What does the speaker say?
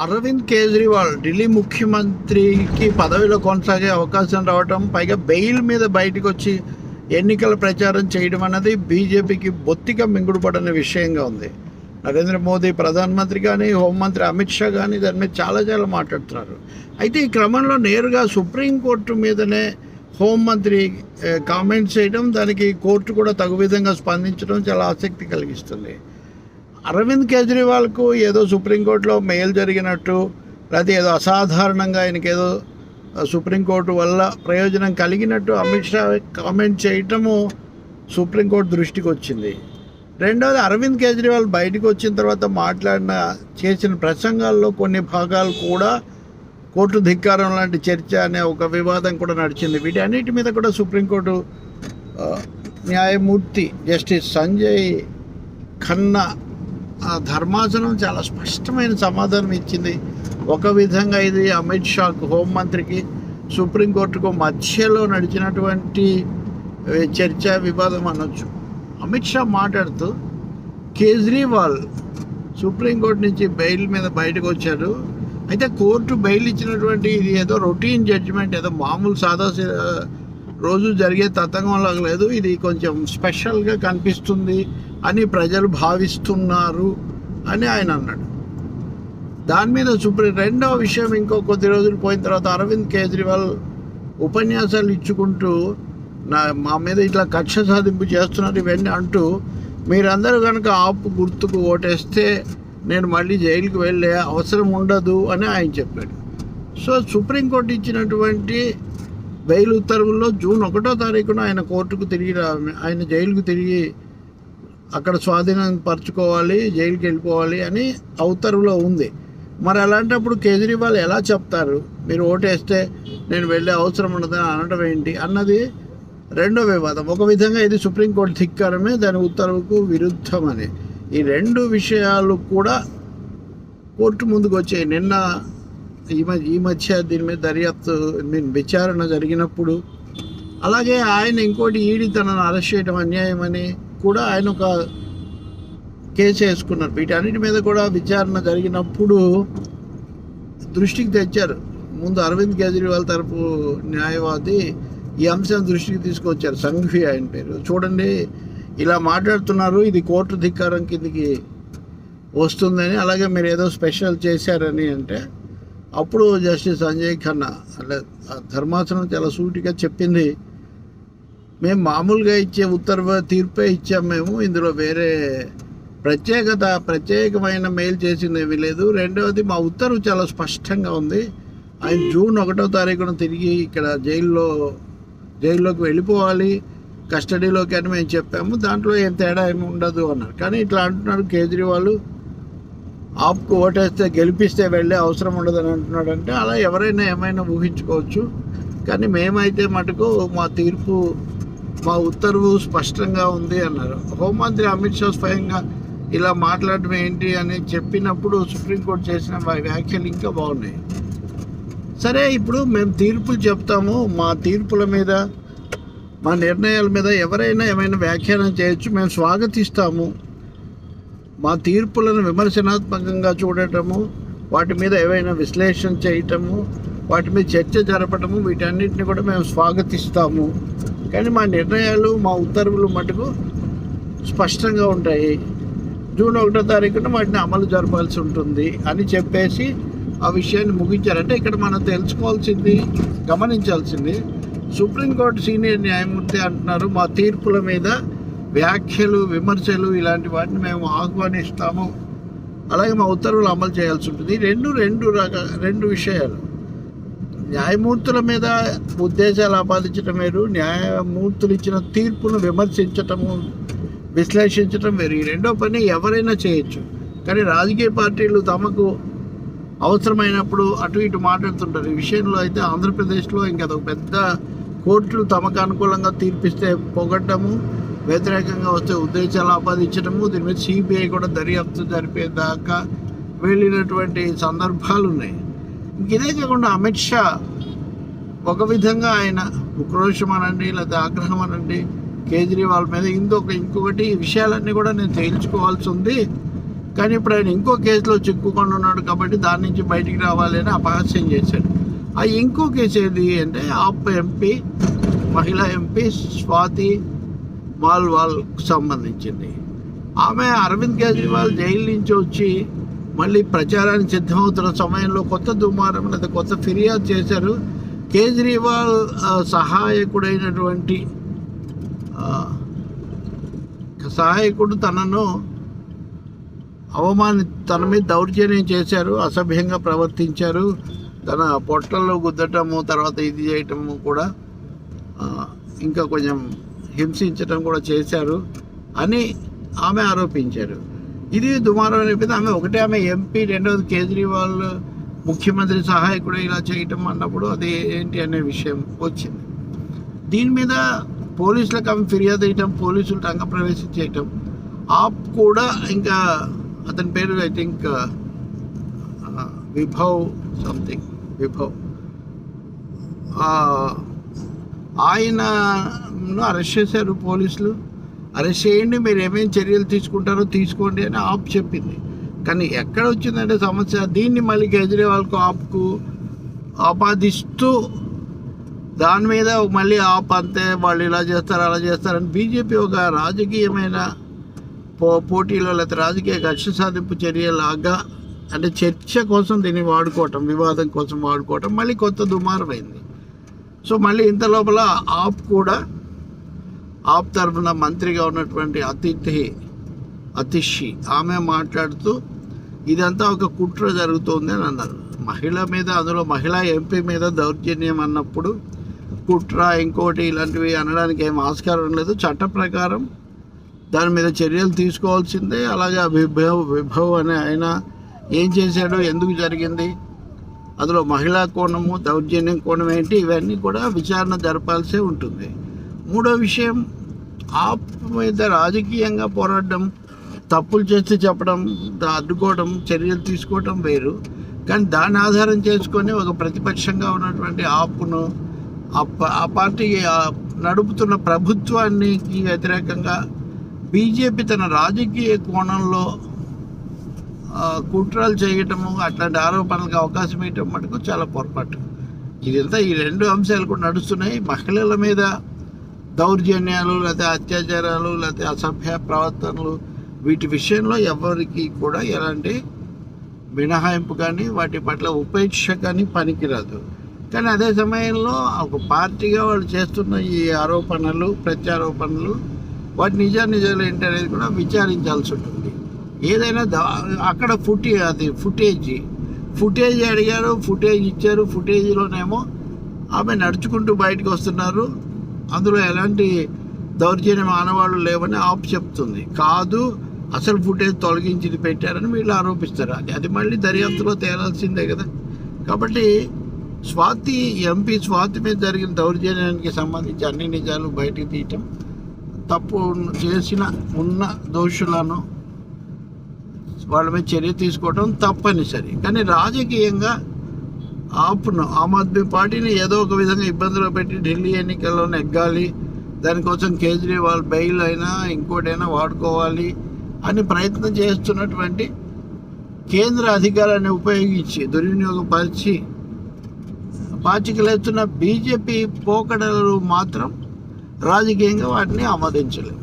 అరవింద్ కేజ్రీవాల్ ఢిల్లీ ముఖ్యమంత్రికి పదవిలో కొనసాగే అవకాశం రావటం పైగా బెయిల్ మీద బయటకు వచ్చి ఎన్నికల ప్రచారం చేయడం అన్నది బీజేపీకి బొత్తిగా మింగుడుపడని విషయంగా ఉంది. నరేంద్ర మోదీ ప్రధానమంత్రి కానీ హోంమంత్రి అమిత్ షా కానీ దాని మీద చాలా చాలా మాట్లాడుతున్నారు. అయితే ఈ క్రమంలో నేరుగా సుప్రీంకోర్టు మీదనే హోంమంత్రి కామెంట్స్ చేయడం దానికి కోర్టు కూడా తగు విధంగా స్పందించడం చాలా ఆసక్తి కలిగిస్తుంది. అరవింద్ కేజ్రీవాల్కు ఏదో సుప్రీంకోర్టులో మేలు జరిగినట్టు లేకపోతే ఏదో అసాధారణంగా ఆయనకి ఏదో సుప్రీంకోర్టు వల్ల ప్రయోజనం కలిగినట్టు అమిత్ షా కామెంట్ చేయటము సుప్రీంకోర్టు దృష్టికి వచ్చింది. రెండవది అరవింద్ కేజ్రీవాల్ బయటకు వచ్చిన తర్వాత మాట్లాడిన చేసిన ప్రసంగాల్లో కొన్ని భాగాలు కూడా కోర్టు ధిక్కారం లాంటి చర్చ అనే ఒక వివాదం కూడా నడిచింది. వీటన్నిటి మీద కూడా సుప్రీంకోర్టు న్యాయమూర్తి జస్టిస్ సంజయ్ ఖన్నా ధర్మాసనం చాలా స్పష్టమైన సమాధానం ఇచ్చింది. ఒక విధంగా ఇది అమిత్ షాకు హోంమంత్రికి సుప్రీంకోర్టుకు మధ్యలో నడిచినటువంటి చర్చ వివాదం అనొచ్చు. అమిత్ షా మాట్లాడుతూ కేజ్రీవాల్ సుప్రీంకోర్టు నుంచి బెయిల్ మీద బయటకు వచ్చారు అయితే కోర్టు బెయిల్ ఇచ్చినటువంటి ఇది ఏదో రొటీన్ జడ్జిమెంట్ ఏదో మామూలు సాదా రోజు జరిగే తతంగం లేదు. ఇది కొంచెం స్పెషల్గా కనిపిస్తుంది అని ప్రజలు భావిస్తున్నారు అని ఆయన అన్నాడు. దాని మీద సుప్రీం రెండవ విషయం ఇంకో కొద్ది రోజులు పోయిన తర్వాత అరవింద్ కేజ్రీవాల్ ఉపన్యాసాలు ఇచ్చుకుంటూ నా మా మీద ఇట్లా కక్ష సాధింపు చేస్తున్నారు ఇవన్నీ అంటూ మీరందరూ కనుక ఆపు గుర్తుకు ఓటేస్తే నేను మళ్ళీ జైలుకి వెళ్ళే అవసరం ఉండదు అని ఆయన చెప్పాడు. సో సుప్రీంకోర్టు ఇచ్చినటువంటి బెయిల్ ఉత్తర్వుల్లో జూన్ ఒకటో తారీఖున ఆయన కోర్టుకు తిరిగి ఆయన జైలుకు తిరిగి అక్కడ స్వాధీనం పరచుకోవాలి జైలుకి వెళ్ళిపోవాలి అని ఆ ఉత్తర్వులో ఉంది. మరి అలాంటప్పుడు కేజ్రీవాల్ ఎలా చెప్తారు? మీరు ఓటేస్తే నేను వెళ్ళే అవసరం ఉండదని అనడం ఏంటి? అన్నది రెండో వివాదం. ఒక విధంగా ఇది సుప్రీంకోర్టు ధిక్కారమే దాని ఉత్తర్వుకు విరుద్ధమని. ఈ రెండు విషయాలు కూడా కోర్టు ముందుకు వచ్చాయి నిన్న ఈ మధ్య ఈ మధ్య దీని మీద దర్యాప్తు మీన్ విచారణ జరిగినప్పుడు అలాగే ఆయన ఇంకోటి ఈడి తనను అరెస్ట్ చేయడం అన్యాయమని కూడా ఆయన ఒక కేసు వేసుకున్నారు. వీటన్నిటి మీద కూడా విచారణ జరిగినప్పుడు దృష్టికి తెచ్చారు. ముందు అరవింద్ కేజ్రీవాల్ తరపు న్యాయవాది ఈ అంశం దృష్టికి తీసుకొచ్చారు. సంఘి ఆయన పేరు. చూడండి ఇలా మాట్లాడుతున్నారు ఇది కోర్టు ధిక్కారం కిందికి వస్తుందని అలాగే మీరు ఏదో స్పెషల్ చేశారని అంటే అప్పుడు జస్టిస్ సంజయ్ ఖన్నా అంటే ధర్మాసనం చాలా సూటిగా చెప్పింది. మేము మామూలుగా ఇచ్చే ఉత్తర్వు తీర్పే ఇచ్చాం మేము. ఇందులో వేరే ప్రత్యేకత ప్రత్యేకమైన మెయిల్ చేసింది ఏమీ లేదు. రెండవది మా ఉత్తర్వు చాలా స్పష్టంగా ఉంది. ఆయన జూన్ ఒకటో తారీఖున తిరిగి ఇక్కడ జైల్లో జైల్లోకి వెళ్ళిపోవాలి. కస్టడీలోకి అని మేము చెప్పాము. దాంట్లో ఏం తేడా ఏమి ఉండదు అన్నారు. కానీ ఇట్లా అంటున్నారు కేజ్రీవాల్. ఆప్కు ఓటేస్తే గెలిపిస్తే వెళ్ళే అవసరం ఉండదని అంటున్నాడంటే అలా ఎవరైనా ఏమైనా ఊహించుకోవచ్చు. కానీ మేమైతే మటుకు మా తీర్పు మా ఉత్తర్వు స్పష్టంగా ఉంది అన్నారు. హోంమంత్రి అమిత్ షా స్వయంగా ఇలా మాట్లాడడం ఏంటి అని చెప్పినప్పుడు సుప్రీంకోర్టు చేసిన వ్యాఖ్యలు ఇంకా బాగున్నాయి. సరే ఇప్పుడు మేము తీర్పులు చెప్తాము. మా తీర్పుల మీద మా నిర్ణయాల మీద ఎవరైనా ఏమైనా వ్యాఖ్యానం చేయొచ్చు. మేము స్వాగతిస్తాము. మా తీర్పులను విమర్శనాత్మకంగా చూడటము వాటి మీద ఏవైనా విశ్లేషణ చేయటము వాటి మీద చర్చ జరపటము వీటన్నిటిని కూడా మేము స్వాగతిస్తాము. కానీ మా నిర్ణయాలు మా ఉత్తర్వులు మటుకు స్పష్టంగా ఉంటాయి. జూన్ ఒకటో తారీఖున వాటిని అమలు జరపాల్సి ఉంటుంది అని చెప్పేసి ఆ విషయాన్ని ముగించారంటే ఇక్కడ మనం తెలుసుకోవాల్సింది గమనించాల్సింది సుప్రీంకోర్టు సీనియర్ న్యాయమూర్తి అంటున్నారు మా తీర్పుల మీద వ్యాఖ్యలు విమర్శలు ఇలాంటి వాటిని మేము ఆహ్వానిస్తాము. అలాగే మా ఉత్తర్వులు అమలు చేయాల్సి ఉంటుంది. రెండు రెండు రక రెండు విషయాలు. న్యాయమూర్తుల మీద ఉద్దేశాలు ఆపాదించడం వేరు న్యాయమూర్తులు ఇచ్చిన తీర్పును విమర్శించటము విశ్లేషించటం వేరు. ఈ రెండో పని ఎవరైనా చేయొచ్చు. కానీ రాజకీయ పార్టీలు తమకు అవసరమైనప్పుడు అటు ఇటు మాట్లాడుతుంటారు. ఈ విషయంలో అయితే ఆంధ్రప్రదేశ్లో ఇంకా అదొక పెద్ద కోర్టులు తమకు అనుకూలంగా తీర్పిస్తే పొగడ్డము వ్యతిరేకంగా వస్తే ఉద్దేశాలు ఆపాదించడము దీని మీద సిబిఐ కూడా దర్యాప్తు జరిపేదాకా వెళ్ళినటువంటి సందర్భాలు ఉన్నాయి. ఇదే కాకుండా అమిత్ షా ఒక విధంగా ఆయన ఉక్రోషం అనండి లేదా ఆగ్రహం అనండి కేజ్రీవాల్ మీద ఇంకొక ఇంకొకటి ఈ విషయాలన్నీ కూడా నేను తేల్చుకోవాల్సి ఉంది. కానీ ఇప్పుడు ఆయన ఇంకో కేసులో చిక్కుకొని ఉన్నాడు కాబట్టి దాని నుంచి బయటికి రావాలి అని అపహాస్యం చేశాడు. ఆ ఇంకో కేసు ఏది అంటే ఆప్ ఎంపీ మహిళా ఎంపీ స్వాతి మాల్వాల్కి సంబంధించింది. ఆమె అరవింద్ కేజ్రీవాల్ జైలు నుంచి వచ్చి మళ్ళీ ప్రచారానికి సిద్ధమవుతున్న సమయంలో కొత్త దుమారం లేదా కొత్త ఫిర్యాదు చేశారు. కేజ్రీవాల్ సహాయకుడైనటువంటి సహాయకుడు తనను అవమాని తన మీద దౌర్జన్యం చేశారు అసభ్యంగా ప్రవర్తించారు. తన పొట్టల్లో గుద్దటము తర్వాత ఇది చేయటము కూడా ఇంకా కొంచెం హింసించడం కూడా చేశారు అని ఆమె ఆరోపించారు. ఇది దుమారం అయిపోయింది ఆమె ఒకటే ఆమె ఎంపీ రెండవది కేజ్రీవాల్ ముఖ్యమంత్రి సహాయకుడు ఇలా చేయటం అన్నప్పుడు అది ఏంటి అనే విషయం వచ్చింది. దీని మీద పోలీసులకు ఆమె ఫిర్యాదు చేయటం పోలీసులు రంగప్రవేశం చేయటం ఆప్ కూడా ఇంకా అతని పేరు I think Vibhav something Vibhav. ఆయనను అరెస్ట్ చేశారు పోలీసులు. అరెస్ట్ చేయండి మీరు ఏమేమి చర్యలు తీసుకుంటారో తీసుకోండి అని ఆప్ చెప్పింది. కానీ ఎక్కడ వచ్చిందంటే సమస్య దీన్ని మళ్ళీ కేజ్రీవాల్కు ఆప్కు ఆపాదిస్తూ దాని మీద మళ్ళీ ఆప్ అంతే వాళ్ళు ఇలా చేస్తారు అలా చేస్తారని బీజేపీ ఒక రాజకీయమైన పో పోటీలో లేకపోతే రాజకీయ కక్ష సాధింపు చర్యలాగా అంటే చర్చ కోసం దీన్ని వాడుకోవటం వివాదం కోసం వాడుకోవటం మళ్ళీ కొత్త దుమారమైంది. సో మళ్ళీ ఇంత లోపల ఆప్ కూడా ఆప్ తరఫున మంత్రిగా ఉన్నటువంటి అతిథి అతిషి ఆమె మాట్లాడుతూ ఇదంతా ఒక కుట్ర జరుగుతోంది అని అన్నారు. మహిళ మీద అందులో మహిళా ఎంపీ మీద దౌర్జన్యం అన్నప్పుడు కుట్ర ఇంకోటి ఇలాంటివి అనడానికి ఏం ఆస్కారం లేదు. చట్ట ప్రకారం దాని మీద చర్యలు తీసుకోవాల్సిందే. అలాగే విభవ్ విభవ్ అనే ఆయన ఏం చేశాడో? ఎందుకు జరిగింది? అందులో మహిళా కోణము దౌర్జన్యం కోణం ఏంటి? ఇవన్నీ కూడా విచారణ జరపాల్సి ఉంటుంది. మూడో విషయం ఆప్ మీద రాజకీయంగా పోరాడడం తప్పులు చేస్తే చెప్పడం అడ్డుకోవడం చర్యలు తీసుకోవడం వేరు. కానీ దాన్ని ఆధారం చేసుకొని ఒక ప్రతిపక్షంగా ఉన్నటువంటి ఆప్ను ఆ ప- ఆ పార్టీ నడుపుతున్న ప్రభుత్వానికి వ్యతిరేకంగా బీజేపీ తన రాజకీయ కోణంలో కుట్రలు చేయటము అట్లాంటి ఆరోపణలకు అవకాశం ఇవ్వటం మటుకు చాలా పొరపాటు. ఇదంతా ఈ రెండు అంశాలు కూడా నడుస్తున్నాయి. మహిళల మీద దౌర్జన్యాలు లేకపోతే అత్యాచారాలు లేకపోతే అసభ్య ప్రవర్తనలు వీటి విషయంలో ఎవరికి కూడా ఎలాంటి మినహాయింపు కానీ వాటి పట్ల ఉపేక్ష కానీ పనికిరాదు. కానీ అదే సమయంలో ఒక పార్టీగా వాళ్ళు చేస్తున్న ఈ ఆరోపణలు ప్రత్యారోపణలు వాటి నిజ నిజాలు ఏంటి అనేది కూడా విచారించాల్సి ఉంటుంది. ఏదైనా అక్కడ ఫుటే అది ఫుటేజ్ ఫుటేజ్ అడిగారు ఫుటేజ్ ఇచ్చారు ఫుటేజ్లోనేమో ఆమె నడుచుకుంటూ బయటకు వస్తున్నారు. అందులో ఎలాంటి దౌర్జన్యం ఆనవాళ్ళు లేవని ఆప్ చెప్తుంది. కాదు అసలు ఫుటేజ్ తొలగించి పెట్టారని వీళ్ళు ఆరోపిస్తారు. అది అది మళ్ళీ దర్యాప్తులో తేలాల్సిందే కదా. కాబట్టి స్వాతి ఎంపీ స్వాతి మీద జరిగిన దౌర్జన్యానికి సంబంధించి అన్ని నిజాలు బయటికి తీయటం తప్పు చేసిన ఉన్న దోషులను వాళ్ళ మీద చర్య తీసుకోవడం తప్పనిసరి. కానీ రాజకీయంగా ఆప్ను ఆమ్ ఆద్మీ పార్టీని ఏదో ఒక విధంగా ఇబ్బందులు పెట్టి ఢిల్లీ ఎన్నికల్లో నెగ్గాలి దానికోసం కేజ్రీవాల్ బెయిల్ అయినా ఇంకోటైనా వాడుకోవాలి అని ప్రయత్నం చేస్తున్నటువంటి కేంద్ర అధికారాన్ని ఉపయోగించి దుర్వినియోగపరిచి పాచికలేస్తున్న బీజేపీ పోకడలు మాత్రం రాజకీయంగా వాటిని ఆమోదించలేదు.